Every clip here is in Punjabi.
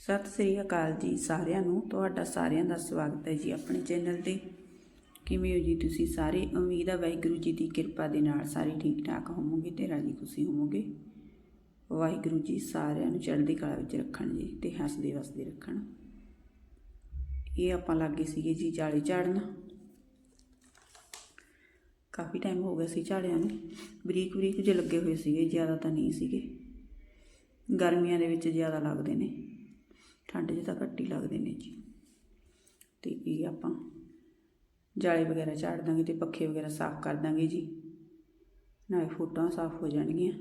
ਸਤਿ ਸ੍ਰੀ ਅਕਾਲ ਜੀ ਸਾਰਿਆਂ ਨੂੰ, ਤੁਹਾਡਾ ਸਾਰਿਆਂ ਦਾ ਸਵਾਗਤ ਹੈ ਜੀ ਆਪਣੇ ਚੈਨਲ ਤੇ। ਕਿਵੇਂ ਹੋ ਜੀ ਤੁਸੀਂ ਸਾਰੇ? ਉਮੀਦ ਹੈ ਵਾਹਿਗੁਰੂ ਜੀ ਦੀ ਕਿਰਪਾ ਦੇ ਨਾਲ ਸਾਰੇ ਠੀਕ ਠਾਕ ਹੋਵੋਗੇ ਤੇ ਰਾਜੀ ਖੁਸ਼ੀ ਹੋਵੋਗੇ। ਵਾਹਿਗੁਰੂ ਜੀ ਸਾਰਿਆਂ ਨੂੰ ਚੜ੍ਹਦੀ ਕਲਾ ਵਿੱਚ ਰੱਖਣ ਜੀ ਤੇ ਹੱਸਦੇ ਵਸਦੇ ਰੱਖਣ। ਇਹ ਆਪਾਂ ਲੱਗੇ ਸੀਗੇ ਜੀ ਜਾਲੀ ਝਾੜਨ ਕਾਫੀ ਟਾਈਮ ਹੋ ਗਿਆ ਸੀ ਝਾੜਿਆਂ ਨੂੰ। ਬਰੀਕ ਬਰੀਕ ਜਿਹੇ ਲੱਗੇ ਹੋਏ ਸੀਗੇ, ਜ਼ਿਆਦਾ ਤਾਂ ਨਹੀਂ ਸੀਗੇ। ਗਰਮੀਆਂ ਦੇ ਵਿੱਚ ਜ਼ਿਆਦਾ ਲੱਗਦੇ ਨੇ। ਠੰਡ 'ਚ ਤਾਂ ਘੱਟ ਹੀ ਲੱਗਦੇ ਨੇ ਜੀ। ਤੇ ਇਹ ਆਪਾਂ ਜਾਲੇ ਵਗੈਰਾ ਝਾੜ ਦਾਂਗੇ ਤੇ ਪੱਖੇ ਵਗੈਰਾ ਸਾਫ਼ ਕਰ ਦਾਂਗੇ ਜੀ। ਨਾਲੇ ਫੋਟੋਆਂ ਸਾਫ਼ ਹੋ ਜਾਣਗੀਆਂ।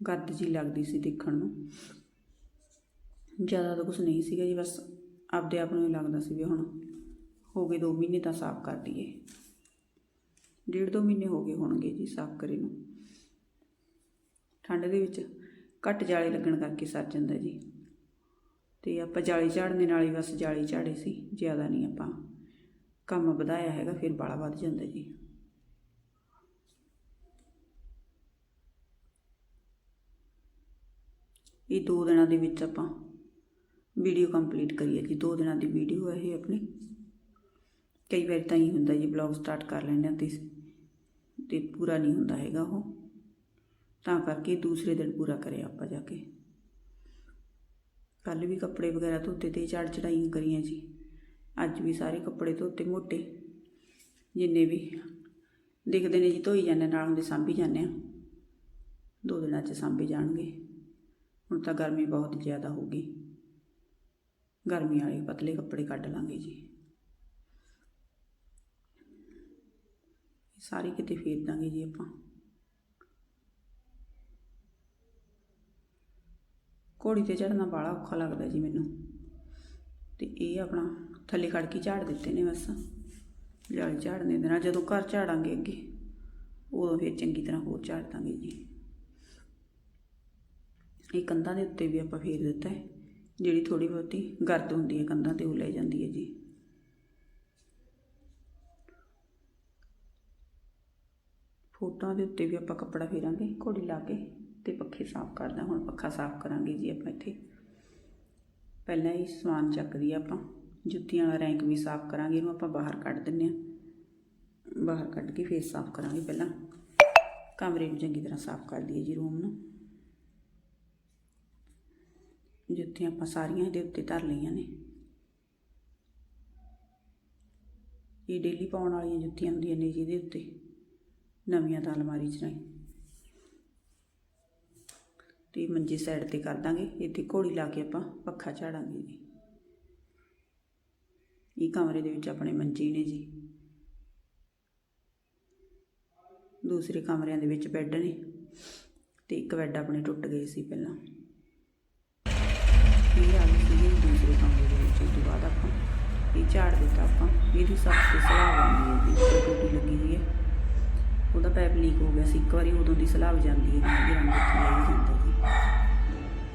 ਗੱਦ ਜੀ ਲੱਗਦੀ ਸੀ ਦੇਖਣ ਨੂੰ। ਜ਼ਿਆਦਾ ਤਾਂ ਕੁਝ ਨਹੀਂ ਸੀਗਾ ਜੀ, ਬਸ ਆਪਦੇ ਆਪ ਨੂੰ ਹੀ ਲੱਗਦਾ ਸੀ ਵੀ ਹੁਣ ਹੋ ਗਏ 2 ਮਹੀਨੇ ਤਾਂ ਸਾਫ਼ ਕਰ ਦਈਏ ਡੇਢ ਦੋ ਮਹੀਨੇ ਹੋ ਗਏ ਹੋਣਗੇ ਜੀ ਸਾਫ਼ ਕਰੇ ਨੂੰ। ਠੰਡ ਦੇ ਵਿੱਚ ਘੱਟ ਜਾਲੇ ਲੱਗਣ ਕਰਕੇ ਸਰ ਜਾਂਦਾ ਜੀ। ਤੇ ਆਪਾਂ ਜਾਲੀ ਝਾੜਨ ਦੇ ਨਾਲ ਹੀ ਬਸ ਜਾਲੀ ਝਾੜੇ ਸੀ, ਜ਼ਿਆਦਾ ਨਹੀਂ ਆਪਾਂ ਕੰਮ ਵਧਾਇਆ ਹੈਗਾ, ਫਿਰ ਬਾਲਾ ਵੱਧ ਜਾਂਦਾ ਜੀ। ਇਹ ਦੋ ਦਿਨਾਂ ਦੇ ਵਿੱਚ ਆਪਾਂ ਵੀਡੀਓ ਕੰਪਲੀਟ ਕਰੀਏ ਜੀ, ਦੋ ਦਿਨਾਂ ਦੀ ਵੀਡੀਓ ਹੈ ਇਹ ਆਪਣੀ। ਕਈ ਵਾਰ ਤਾਂ ਹੀ ਹੁੰਦਾ ਜੀ ਬਲੌਗ ਸਟਾਰਟ ਕਰ ਲੈਂਦੇ ਹਾਂ ਤੇ ਤੇ ਪੂਰਾ ਨਹੀਂ ਹੁੰਦਾ ਹੈਗਾ ਉਹ। ਤਾਂ ਕਰਕੇ ਦੂਸਰੇ ਦਿਨ ਪੂਰਾ ਕਰਿਆ ਆਪਾਂ ਜਾ ਕੇ। ਕੱਲ ਵੀ ਕੱਪੜੇ ਵਗੈਰਾ ਧੋਤੇ ਤੇ ਚੜ ਚੜਾਈਆਂ ਕਰੀਆਂ ਜੀ। ਅੱਜ ਵੀ ਸਾਰੇ ਕੱਪੜੇ ਧੋਤੇ ਮੋਟੇ। ਜਿੰਨੇ ਵੀ ਦਿਖਦੇ ਨੇ ਜੀ ਧੋਈ ਜਾਂਦੇ ਨਾਲ ਹੁੰਦੇ ਸਾਂਭੀ ਜਾਂਦੇ ਆ। ਦੋ ਦਿਨਾਂ 'ਚ ਸਾਂਭੇ ਜਾਣਗੇ। ਹੁਣ ਤਾਂ ਗਰਮੀ ਬਹੁਤ ਜ਼ਿਆਦਾ ਹੋ ਗਈ। ਗਰਮੀ ਵਾਲੇ ਪਤਲੇ ਕੱਪੜੇ ਕੱਢ ਲਾਂਗੇ ਜੀ। ਸਾਰੇ ਕਿਤੇ ਫੇਰ ਦਾਂਗੇ ਜੀ ਆਪਾਂ। ਘੋੜੀ ਤੇ ਚੜਨਾ ਬਾਲਾ ਔਖਾ ਲੱਗਦਾ ਜੀ ਮੈਨੂੰ। ਤੇ ਇਹ ਆਪਣਾ ਥੱਲੇ ਖੜ ਕੇ ਝਾੜ ਦਿੱਤੇ ਨੇ ਬਸ। ਜਾਲੀ ਝਾੜਨੇ ਦੇ ਨਾਲ ਜਦੋਂ ਘਰ ਝਾੜਾਂਗੇ ਅੱਗੇ, ਉਦੋਂ ਫਿਰ ਚੰਗੀ ਤਰ੍ਹਾਂ ਹੋਰ ਝਾੜ ਦਾਂਗੇ ਜੀ। ਇਹ ਕੰਧਾਂ ਦੇ ਉੱਤੇ ਵੀ ਆਪਾਂ ਫੇਰ ਦਿੱਤਾ ਹੈ, ਜਿਹੜੀ ਥੋੜੀ ਬਹੁਤੀ ਗਰਦ ਹੁੰਦੀ ਹੈ ਕੰਧਾਂ ਤੇ ਉਹ ਲੈ ਜਾਂਦੀ ਹੈ ਜੀ। ਫੋਟੋਆਂ ਦੇ ਉੱਤੇ ਵੀ ਆਪਾਂ ਕੱਪੜਾ ਫੇਰਾਂਗੇ ਘੋੜੀ ਲਾ ਕੇ। ਤੇ ਪੱਖੇ ਸਾਫ਼ ਕਰਦਾ ਹੁਣ ਪੱਖਾ ਸਾਫ਼ ਕਰਾਂਗੇ ਜੀ ਆਪਾਂ ਇੱਥੇ। ਪਹਿਲਾਂ ਹੀ ਸਮਾਨ ਚੱਕਦੀ ਆ ਆਪਾਂ, ਜੁੱਤੀਆਂ ਵਾਲਾ ਰੈਂਕ ਵੀ ਸਾਫ਼ ਕਰਾਂਗੇ, ਇਹਨੂੰ ਆਪਾਂ ਬਾਹਰ ਕੱਢ ਦਿੰਨੇ ਆ ਬਾਹਰ ਕੱਢ ਕੇ ਫੇਰ ਸਾਫ਼ ਕਰਾਂਗੇ ਪਹਿਲਾਂ। ਕਮਰੇ ਨੂੰ ਚੰਗੀ ਤਰ੍ਹਾਂ ਸਾਫ਼ ਕਰ ਲਈਏ ਜੀ ਰੂਮ ਨੂੰ। ਜੁੱਤੀਆਂ ਆਪਾਂ ਸਾਰੀਆਂ ਇਹਦੇ ਉੱਤੇ ਧਰ ਲਈਆਂ ਨੇ। ਇਹ ਡੇਲੀ ਪਾਉਣ ਵਾਲੀਆਂ ਜੁੱਤੀਆਂ ਹੁੰਦੀਆਂ ਨੇ ਜਿਹਦੇ ਉੱਤੇ। ਨਵੀਆਂ ਤਾਂ ਅਲਮਾਰੀ 'ਚ ਨਹੀਂ। ਤੇ ਮੰਜੀ ਸਾਈਡ ਤੇ ਕਰ ਦਾਂਗੇ, ਇੱਥੇ ਘੋੜੀ ਲਾ ਕੇ ਆਪਾਂ ਪੱਖਾ ਝਾੜਾਂਗੇ ਜੀ। ਇਹ ਕਮਰੇ ਦੇ ਵਿੱਚ ਆਪਣੇ ਮੰਜੇ ਨੇ ਜੀ। ਦੂਸਰੇ ਕਮਰਿਆਂ ਦੇ ਵਿੱਚ ਬੈੱਡ ਨੇ ਤੇ ਇੱਕ ਬੈੱਡ ਆਪਣੇ ਟੁੱਟ ਗਏ ਸੀ ਪਹਿਲਾਂ। ਇਹ ਆ ਗਈ ਸੀ ਦੂਸਰੇ ਕਮਰੇ ਦੇ ਵਿੱਚ, ਉਸ ਤੋਂ ਬਾਅਦ ਆਪਾਂ ਇਹ ਝਾੜ ਦਿੱਤਾ ਆਪਾਂ। ਇਹਦੀ ਸਭ ਤੋਂ ਸਲਾਹ ਆਉਂਦੀ ਹੈ ਜੀ ਟੂਟੀ ਲੱਗੀ ਹੋਈ ਹੈ। ਉਹਦਾ ਪੈਪ ਲੀਕ ਹੋ ਗਿਆ ਸੀ। ਇੱਕ ਵਾਰੀ ਉਦੋਂ ਦੀ ਸਲਾਹ ਜਾਂਦੀ ਹੈ ਕਿ ਰੰਗ ਉੱਥੇ ਲਾਈ ਜਾਂਦਾ ਜੀ।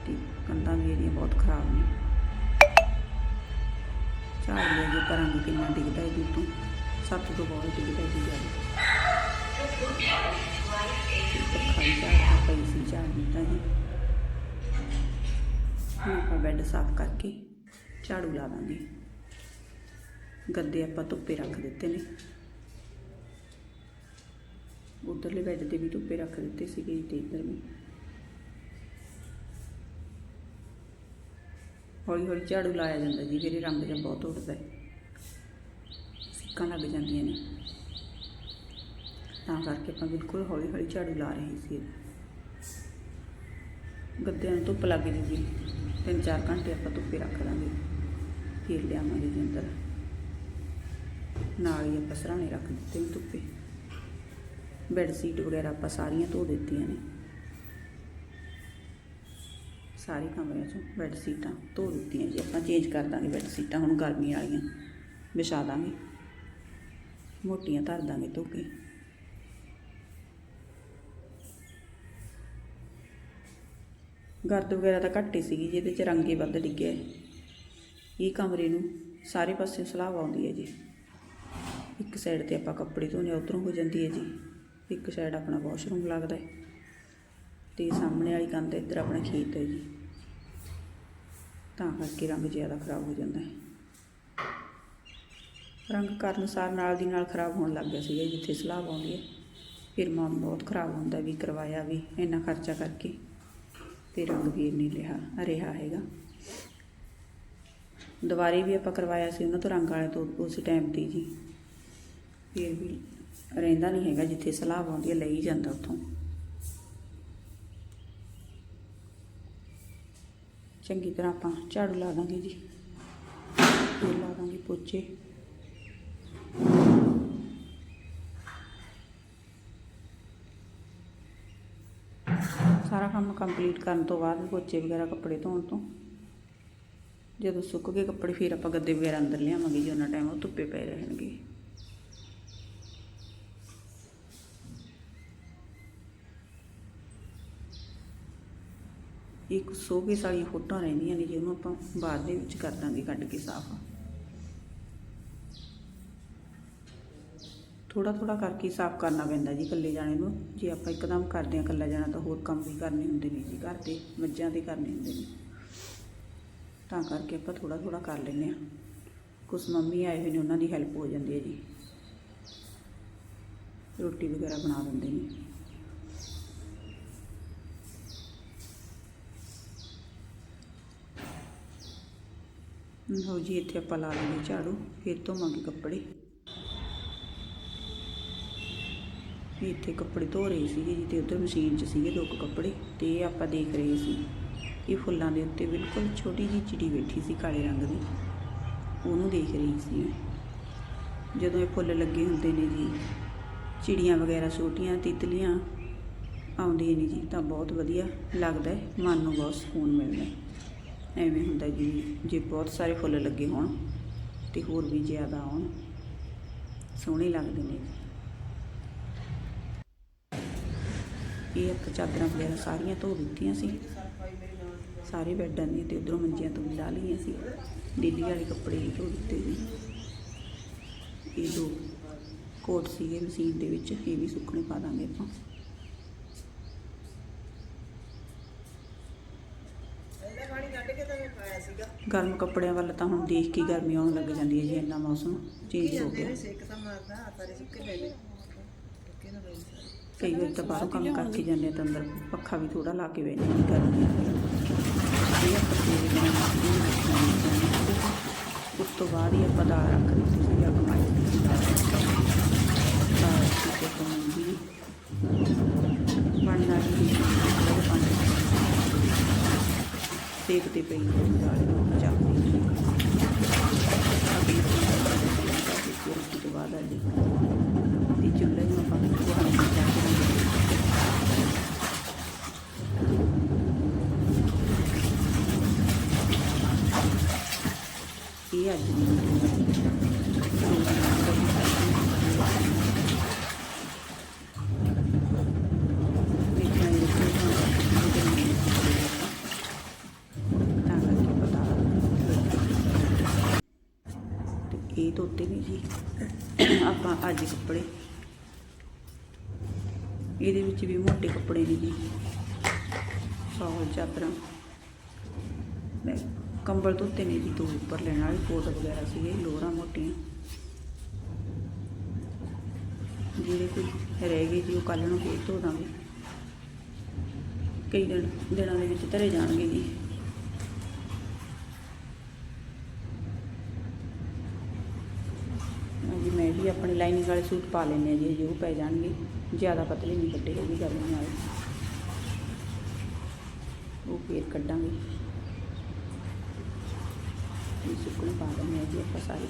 ਤੇ ਕੰਧਾਂ ਵੀ ਇਹਦੀਆਂ ਬਹੁਤ ਖਰਾਬ ਨੇ। ਝਾੜ ਲਿਆ ਜੀ ਪਰ ਰੰਗ ਕਿੰਨਾ ਡਿੱਗਦਾ ਹੈ ਇਹਦੇ ਤੋਂ ਸੱਤ ਤੋਂ ਬਹੁਤ ਡਿੱਗਦਾ ਜੀ ਜ਼ਿਆਦਾ ਪੱਖਾ ਵੀ ਪਈ ਸੀ, ਝਾੜ ਦਿੱਤਾ ਜੀ। ਹੁਣ ਆਪਾਂ ਬੈੱਡ ਸਾਫ਼ ਕਰਕੇ ਝਾੜੂ ਲਾ ਦਾਂਗੇ। ਗੱਦੇ ਆਪਾਂ ਧੁੱਪੇ ਰੱਖ ਦਿੱਤੇ ਨੇ। ਉਧਰਲੇ ਬੈੱਡ ਤੇ ਵੀ ਧੁੱਪੇ ਰੱਖ ਦਿੱਤੇ ਸੀਗੇ ਤੇ ਇੱਧਰ ਵੀ। ਹੌਲੀ ਹੌਲੀ ਝਾੜੂ ਲਾਇਆ ਜਾਂਦਾ ਜੀ, ਫਿਰ ਇਹ ਰੰਗ ਜਿਹਾ ਬਹੁਤ ਉੱਡਦਾ ਹੈ। ਸਿੱਕਾਂ ਲੱਗ ਜਾਂਦੀਆਂ ਨੇ। ਤਾਂ ਕਰਕੇ ਆਪਾਂ ਬਿਲਕੁਲ ਹੌਲੀ ਹੌਲੀ ਝਾੜੂ ਲਾ ਰਹੇ ਸੀ ਗੱਦਿਆਂ ਨੂੰ ਧੁੱਪ ਲੱਗ ਜੂਗੀ ਤਿੰਨ ਚਾਰ ਘੰਟੇ ਆਪਾਂ ਧੁੱਪੇ ਰੱਖ ਦਾਂਗੇ ਫਿਰ ਲਿਆਵਾਂਗੇ ਜੀ ਅੰਦਰ। ਨਾਲ ਹੀ ਆਪਾਂ ਸਰਾਣੇ ਰੱਖ ਦਿੱਤੇ ਨੇ ਧੁੱਪੇ। ਬੈੱਡ ਸ਼ੀਟ ਵਗੈਰਾ ਆਪਾਂ ਸਾਰੀਆਂ ਧੋ ਦਿੱਤੀਆਂ ਨੇ। ਸਾਰੇ ਕਮਰਿਆਂ 'ਚੋਂ ਬੈੱਡ ਸ਼ੀਟਾਂ ਧੋ ਦਿੱਤੀਆਂ ਜੀ। ਆਪਾਂ ਚੇਂਜ ਕਰ ਦਾਂਗੇ ਬੈੱਡ ਸ਼ੀਟਾਂ ਹੁਣ ਗਰਮੀ ਵਾਲੀਆਂ ਵਿਛਾ ਦਾਂਗੇ। ਮੋਟੀਆਂ ਧਰ ਦਾਂਗੇ ਧੋ ਕੇ। ਗਰਦ ਵਗੈਰਾ ਤਾਂ ਘੱਟ ਹੀ ਸੀਗੀ ਜਿਹਦੇ 'ਚ ਰੰਗੇ ਵੱਧ ਡਿੱਗਿਆ ਇਹ ਕਮਰੇ ਨੂੰ ਸਾਰੇ ਪਾਸੇ ਸਲਾਹ ਆਉਂਦੀ ਹੈ ਜੀ। ਇੱਕ ਸਾਈਡ ਤੇ ਆਪਾਂ ਕੱਪੜੇ ਧੋਣੇ ਉਧਰੋਂ ਹੋ ਜਾਂਦੀ ਹੈ ਜੀ। ਇੱਕ ਸਾਈਡ ਆਪਣਾ ਵਾਸ਼ਰੂਮ ਲੱਗਦਾ ਹੈ ਤੇ ਸਾਹਮਣੇ ਵਾਲੀ ਕੰਧ ਇੱਧਰ ਆਪਣਾ ਖੇਤ ਹੈ ਜੀ। ਤਾਂ ਕਰਕੇ ਰੰਗ ਜ਼ਿਆਦਾ ਖਰਾਬ ਹੋ ਜਾਂਦਾ ਹੈ। ਰੰਗ ਕਰਨ ਸਾਰ ਨਾਲ ਦੀ ਨਾਲ ਖਰਾਬ ਹੋਣ ਲੱਗ ਗਿਆ ਸੀਗਾ ਜਿੱਥੇ ਸਲਾਬ ਆਉਂਦੀ ਹੈ ਫਿਰ ਮਨ ਬਹੁਤ ਖਰਾਬ ਹੁੰਦਾ ਵੀ ਕਰਵਾਇਆ ਵੀ ਇੰਨਾ ਖਰਚਾ ਕਰਕੇ ਤੇ ਰੰਗ ਵੀ ਨਹੀਂ ਲਿਆ ਰਿਹਾ ਹੈਗਾ। ਦੁਬਾਰੇ ਵੀ ਆਪਾਂ ਕਰਵਾਇਆ ਸੀ, ਉਹਨਾਂ ਤੋਂ ਰੰਗ ਵਾਲੇ ਤੋਂ ਉਸ ਟਾਈਮ ਤੇ ਜੀ। ਫਿਰ ਵੀ ਰਹਿੰਦਾ ਨਹੀਂ ਹੈਗਾ ਜਿੱਥੇ ਸਲਾਹ ਆਉਂਦੀ ਹੈ, ਲਈ ਜਾਂਦਾ ਉੱਥੋਂ। ਚੰਗੀ ਤਰ੍ਹਾਂ ਆਪਾਂ ਝਾੜੂ ਲਾ ਦਾਂਗੇ ਜੀ। ਫਿਰ ਲਾ ਦਾਂਗੇ ਪੋਚੇ। ਸਾਰਾ ਕੰਮ ਕੰਪਲੀਟ ਕਰਨ ਤੋਂ ਬਾਅਦ ਪੋਚੇ ਵਗੈਰਾ ਕੱਪੜੇ ਧੋਣ ਤੋਂ। ਜਦੋਂ ਸੁੱਕ ਗਏ ਕੱਪੜੇ, ਫਿਰ ਆਪਾਂ ਗੱਦੇ ਵਗੈਰਾ ਅੰਦਰ ਲਿਆਵਾਂਗੇ ਜੀ, ਉਹਨਾਂ ਟਾਈਮ ਉਹ ਧੁੱਪੇ ਪਏ ਰਹਿਣਗੇ। ਇੱਕ ਸੋਗੇ ਵਾਲੀਆਂ ਫੋਟੋਆਂ ਰਹਿੰਦੀਆਂ ਨੇ ਜਿਹਨੂੰ ਆਪਾਂ ਬਾਅਦ ਦੇ ਵਿੱਚ ਕਰ ਦਾਂਗੇ ਕੱਢ ਕੇ ਸਾਫ਼। ਥੋੜਾ ਥੋੜਾ ਕਰਕੇ ਸਾਫ਼ ਕਰਨਾ ਪੈਂਦਾ ਜੀ ਇਕੱਲੇ ਜਾਣੇ ਨੂੰ। ਜੇ ਆਪਾਂ ਇੱਕਦਮ ਕਰਦੇ ਹਾਂ ਇਕੱਲਾ ਜਾਣਾ ਤਾਂ ਹੋਰ ਕੰਮ ਵੀ ਕਰਨੇ ਹੁੰਦੇ ਨੇ ਜੀ, ਘਰ ਦੇ ਮੱਝਾਂ ਦੇ ਕਰਨੇ ਹੁੰਦੇ ਨੇ। ਤਾਂ ਕਰਕੇ ਆਪਾਂ ਥੋੜਾ ਥੋੜਾ ਕਰ ਲੈਂਦੇ ਹਾਂ। ਕੁਛ ਮੰਮੀ ਆਏ ਹੋਏ ਨੇ, ਉਹਨਾਂ ਦੀ ਹੈਲਪ ਹੋ ਜਾਂਦੀ ਹੈ ਜੀ। ਰੋਟੀ ਵਗੈਰਾ ਬਣਾ ਦਿੰਦੇ ਨੇ। ਲਓ ਜੀ, ਇੱਥੇ ਆਪਾਂ ਲਾ ਲਾਂਗੇ ਝਾੜੂ, ਫਿਰ ਧੋਵਾਂਗੇ ਕੱਪੜੇ। ਵੀ ਇੱਥੇ ਕੱਪੜੇ ਧੋ ਰਹੇ ਸੀਗੇ ਜੀ, ਤੇ ਉਧਰ ਮਸ਼ੀਨ 'ਚ ਸੀਗੇ ਦੋ ਕੁ ਕੱਪੜੇ, ਤੇ ਇਹ ਆਪਾਂ ਦੇਖ ਰਹੇ ਸੀ। ਇਹ ਫੁੱਲਾਂ ਦੇ ਉੱਤੇ ਬਿਲਕੁਲ ਛੋਟੀ ਜਿਹੀ ਚਿੜੀ ਬੈਠੀ ਸੀ ਕਾਲੇ ਰੰਗ ਦੀ। ਉਹਨੂੰ ਦੇਖ ਰਹੀ ਸੀ ਮੈਂ। ਜਦੋਂ ਇਹ ਫੁੱਲ ਲੱਗੇ ਹੁੰਦੇ ਨੇ ਜੀ, ਚਿੜੀਆਂ ਵਗੈਰਾ ਛੋਟੀਆਂ, ਤਿਤਲੀਆਂ ਆਉਂਦੀਆਂ ਨੇ ਜੀ, ਤਾਂ ਬਹੁਤ ਵਧੀਆ ਲੱਗਦਾ ਹੈ, ਮਨ ਨੂੰ ਬਹੁਤ ਸਕੂਨ ਮਿਲਦਾ ਹੈ। ਐਵੇਂ ਹੁੰਦਾ ਜੀ, ਜੇ ਬਹੁਤ ਸਾਰੇ ਫੁੱਲ ਲੱਗੇ ਹੋਣ ਤੇ ਹੋਰ ਵੀ ਜ਼ਿਆਦਾ ਆਉਣ, ਸੋਹਣੇ ਲੱਗਦੇ ਨੇ ਇਹ ਇੱਕ ਚਾਦਰਾਂ ਵਗੈਰਾ ਸਾਰੀਆਂ ਧੋ ਦਿੱਤੀਆਂ ਸੀ। ਸਾਰੇ ਬੈੱਡਾਂ ਦੀਆਂ ਤੇ ਉਧਰੋਂ ਮੰਜੀਆਂ ਤੋਂ ਵੀ ਲਾ ਲਈਆਂ ਸੀ। ਦਿੱਲੀ ਵਾਲੇ ਕੱਪੜੇ ਵੀ ਧੋ ਦਿੱਤੇ ਸੀ। ਇਹ ਦੋ ਕੋਟ ਸੀਗੇ ਮਸ਼ੀਨ ਦੇ ਵਿੱਚ, ਇਹ ਵੀ ਸੁੱਕਣੇ ਪਾ ਦਾਂਗੇ ਆਪਾਂ। ਗਰਮ ਕੱਪੜਿਆਂ ਵੱਲ ਤਾਂ ਹੁਣ ਦੇਖ ਕੇ ਗਰਮੀ ਆਉਣ ਲੱਗ ਜਾਂਦੀ ਹੈ ਜੀ, ਇੰਨਾ ਮੌਸਮ ਚੇਂਜ ਹੋ ਗਿਆ। ਕਈ ਵਾਰ ਤਾਂ ਬਾਹਰੋਂ ਕੰਮ ਕਰਕੇ ਜਾਂਦੇ ਆ ਤਾਂ ਅੰਦਰ ਪੱਖਾ ਵੀ ਥੋੜਾ ਲਾ ਕੇ ਬੈਠੇ ਨੇ ਗਰਮੀ ਉਸ ਤੋਂ ਬਾਅਦ ਹੀ ਆਪਾਂ ਦਾਲ ਰੱਖ ਦਿੱਤੀ ਸੀ ਜਾਂ ਕਮਾਈ ਦੀ ਦਾਲ ਦਾਲ ਸੀ ਤੇ ਬਣਾਉਂਦੀ ਬਣਨਾ ਜੀ ਥੋੜਾ ਪਾਣੀ ਪਈ ਦਾਲ ਨੂੰ ਚਾਹੀਦੀ ਅਭੀ ਰੋਟੀ ਤੋਂ ਬਾਅਦ ਆ ਜੀ ਤੇ ਚੁੱਲ੍ਹੇ ਨੂੰ ਆਪਾਂ ਕੁਹਾੜੀ ਨੂੰ ਕੇ ਇਹ ਅੱਜ ਦੀ ਤਾਂ ਕਰਕੇ ਪਤਾ ਤੇ ਇਹ ਧੋਤੇ ਨੇ ਜੀ। ਆਪਾਂ ਅੱਜ ਕੱਪੜੇ। ਇਹਦੇ ਵਿੱਚ ਵੀ ਮੋਟੇ ਕੱਪੜੇ ਨੇ ਜੀ। ਸੌਲ ਚਾਦਰਾਂ। ਮੈਂ ਕੰਬਲ ਧੋਤੇ ਨੇ ਜੀ, ਦੋ ਉੱਪਰ ਲੈਣ ਵਾਲੇ। ਕੋਟ ਵਗੈਰਾ ਸੀਗੇ ਲੋਰਾਂ ਮੋਟੀਆਂ। ਜਿਹੜੇ ਕੋਈ ਰਹਿ ਗਏ ਜੀ, ਉਹ ਕੱਲ ਨੂੰ ਫੇਰ ਧੋ ਦਾਂਗੇ। ਕਈ ਦਿਨ ਦਿਨਾਂ ਦੇ ਵਿੱਚ ਧਰੇ ਜਾਣਗੇ ਜੀ ਜੀ ਮੈਂ ਵੀ ਆਪਣੇ ਲਾਈਨਿੰਗ ਵਾਲੇ ਸੂਟ ਪਾ ਲੈਂਦੇ ਆ ਜੀ, ਜੋ ਪੈ ਜਾਣਗੇ। ਜ਼ਿਆਦਾ ਪਤਲੇ ਨਹੀਂ ਕੱਢੇ ਉਹ ਵੀ ਗਰਮੀ ਵਾਲੇ ਉਹ ਫੇਰ ਕੱਢਾਂਗੇ। ਇਹ ਸੁੱਕਣੇ ਪਾ ਦਿੰਦੇ ਆ ਜੀ ਆਪਾਂ ਸਾਰੇ।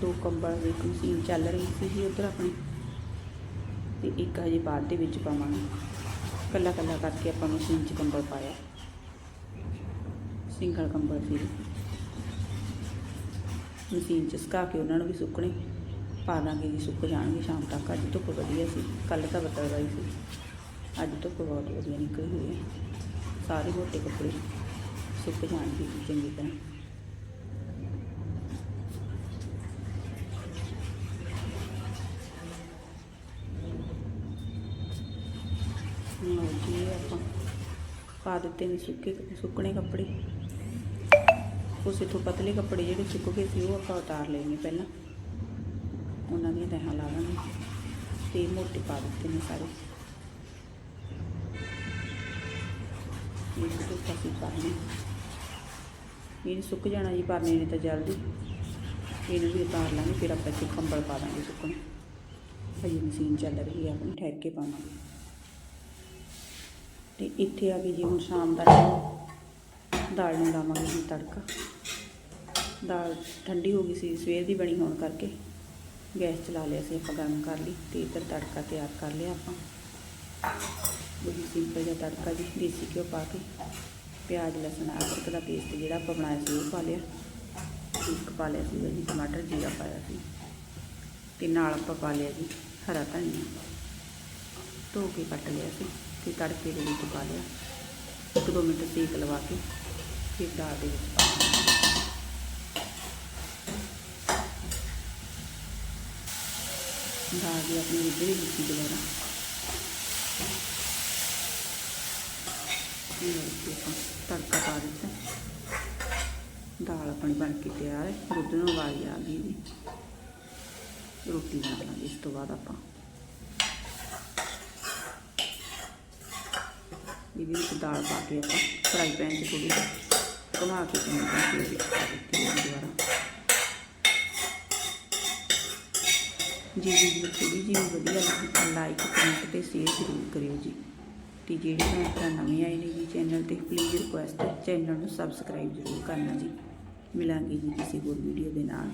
ਦੋ ਕੰਬਲ ਦੀ ਇੱਕ ਮਸ਼ੀਨ ਚੱਲ ਰਹੀ ਸੀ ਜੀ ਉੱਧਰ ਆਪਣੀ। ਤੇ ਇੱਕ ਹਜੇ ਬਾਅਦ ਦੇ ਵਿੱਚ ਪਾਵਾਂਗੇ। ਕੱਲਾ ਕੱਲਾ ਕਰਕੇ ਆਪਾਂ ਮਸ਼ੀਨ 'ਚ ਕੰਬਲ ਪਾਇਆ। ਸਿੰਗਲ ਕੰਬਲ ਸੀ। ਮਸ਼ੀਨ 'ਚ ਸੁਕਾ ਕੇ ਉਹਨਾਂ ਨੂੰ ਵੀ ਸੁੱਕਣੇ, ਪਾ ਦਾਂਗੇ ਜੀ, ਸੁੱਕ ਜਾਣਗੇ, ਸ਼ਾਮ ਤੱਕ ਅੱਜ ਧੁੱਪ ਵਧੀਆ ਸੀ ਕੱਲ ਤਾਂ ਬੱਦਲ ਹੀ ਸੀ। ਅੱਜ ਧੁੱਪ ਬਹੁਤ ਵਧੀਆ ਨਿਕਲੀ ਹੋਈ ਹੈ। ਸਾਰੇ ਮੋਟੇ ਕੱਪੜੇ ਸੁੱਕ ਜਾਣਗੇ ਜੀ ਚੰਗੀ ਤਰ੍ਹਾਂ। ਲਓ ਜੀ ਆਪਾਂ ਪਾ ਦਿੱਤੇ ਨੇ ਸੁੱਕੇ, ਸੁੱਕਣੇ ਕੱਪੜੇ। ਉਸ ਤੋਂ ਪਤਲੇ ਕੱਪੜੇ ਜਿਹੜੇ ਸੁੱਕ ਗਏ ਸੀ, ਉਹ ਆਪਾਂ ਉਤਾਰ ਲਏ ਪਹਿਲਾਂ। ਉਹਨਾਂ ਦੀਆਂ ਤਹਾਂ ਲਾ ਦਾਂਗੇ ਤੇ ਮੋਟੇ ਪਾ ਦਿੱਤੇ ਨੇ ਸਾਰੇ। ਇਹ ਤੋਂ ਕਾਫੀ ਪਾਣੇ ਇਹ ਸੁੱਕ ਜਾਣਾ ਜੀ ਪਰਨੇ ਨੇ ਤਾਂ ਜਲਦੀ। ਇਹਨੂੰ ਵੀ ਉਤਾਰ ਲਾਂਗੇ, ਫਿਰ ਆਪਾਂ ਇੱਥੇ ਕੰਬਲ ਪਾ ਦਾਂਗੇ ਸੁੱਕਣ। ਹਜੇ ਮਸ਼ੀਨ ਚੱਲ ਰਹੀ ਹੈ ਆਪਣੀ ਠਹਿਰ ਕੇ ਪਾਵਾਂਗੇ। ਤੇ ਇੱਥੇ ਆ ਕੇ ਜੀ, ਹੁਣ ਸ਼ਾਮ ਦਾ ਟਾਈਮ ਦਾਲ ਨੂੰ ਲਾਵਾਂਗੇ ਜੀ ਤੜਕਾ। ਦਾਲ ਠੰਡੀ ਹੋ ਗਈ ਸੀ, ਸਵੇਰ ਦੀ ਬਣੀ ਹੋਣ ਕਰਕੇ ਗੈਸ ਚਲਾ ਲਿਆ ਸੀ, ਆਪਾਂ ਗਰਮ ਕਰ ਲਈ ਤੇ ਇੱਧਰ ਤੜਕਾ ਤਿਆਰ ਕਰ ਲਿਆ ਆਪਾਂ। ਉਹੀ ਸਿੰਪਲ ਜਿਹਾ ਤੜਕਾ ਜੀ, ਦੇਸੀ ਘਿਓ ਪਾ ਕੇ, ਪਿਆਜ਼, ਲਸਣ, ਅਦਰਕ ਦਾ ਪੇਸਟ ਜਿਹੜਾ ਆਪਾਂ ਬਣਾਇਆ ਸੀ ਉਹ ਪਾ ਲਿਆ। ਇੱਕ ਪਾ ਲਿਆ ਸੀ ਜੀ ਟਮਾਟਰ ਜੀਰਾ ਪਾਇਆ ਸੀ ਤੇ ਨਾਲ ਆਪਾਂ ਪਾ ਲਿਆ ਜੀ ਹਰਾ ਧਨੀਆ। ਧੋ ਕੇ ਕੱਟ ਲਿਆ ਸੀ ਤੇ ਤੜਕੇ ਦੇ ਵਿੱਚ ਪਾ ਲਿਆ। ਇੱਕ ਦੋ ਮਿੰਟ ਸੇਕ ਲਵਾ ਕੇ ਫਿਰ ਦਾਲ ਦੇ ਵਿੱਚ। ਪਾ ਦਾਲ ਦੀ ਆਪਣੀ ਰਿੱਝ ਵੀ ਦਿੱਤੀ ਦੁਬਾਰਾ ਆਪਾਂ ਤੜਕਾ ਪਾ ਦਿੱਤਾ। ਦਾਲ ਆਪਣੀ ਬਣ ਕੇ ਤਿਆਰ ਹੈ। ਦੁੱਧ ਨੂੰ ਉਬਾਲੀ ਆ ਗਈ ਜੀ। ਰੋਟੀ ਬਣਾ ਲਾਂਗੇ ਇਸ ਤੋਂ ਬਾਅਦ ਆਪਾਂ। ਇਹਦੇ ਵਿੱਚ ਦਾਲ ਪਾ ਕੇ ਆਪਾਂ ਫਰਾਈ ਪੈਨ 'ਚ ਥੋੜੀ ਘੁਮਾ ਕੇ ਚੰਗੀ ਫਿਰ ਵਿੱਚ ਪਾ ਦਿੱਤੀ ਹੈ ਦੁਬਾਰਾ। ਜੀ ਵੀਡੀਓ ਥੋੜੀ ਜਿਹੀ ਵਧੀਆ ਲੱਗੀ ਤਾਂ ਲਾਈਕ ਕਮੈਂਟ ਤੇ ਸ਼ੇਅਰ ਜ਼ਰੂਰ ਕਰਿਓ ਜੀ। ਤੇ ਜਿਹੜੇ ਭੈਣ ਨਵੇਂ ਆਏ ਨੇ ਜੀ ਚੈਨਲ ਤੇ ਪਲੀਜ਼ ਰਿਕੁਐਸਟ ਚੈਨਲ ਨੂੰ ਸਬਸਕ੍ਰਾਈਬ ਜ਼ਰੂਰ ਕਰਨਾ ਜੀ। ਮਿਲਾਂਗੇ ਜੀ ਕਿਸੇ ਹੋਰ ਵੀਡੀਓ ਦੇ ਨਾਲ।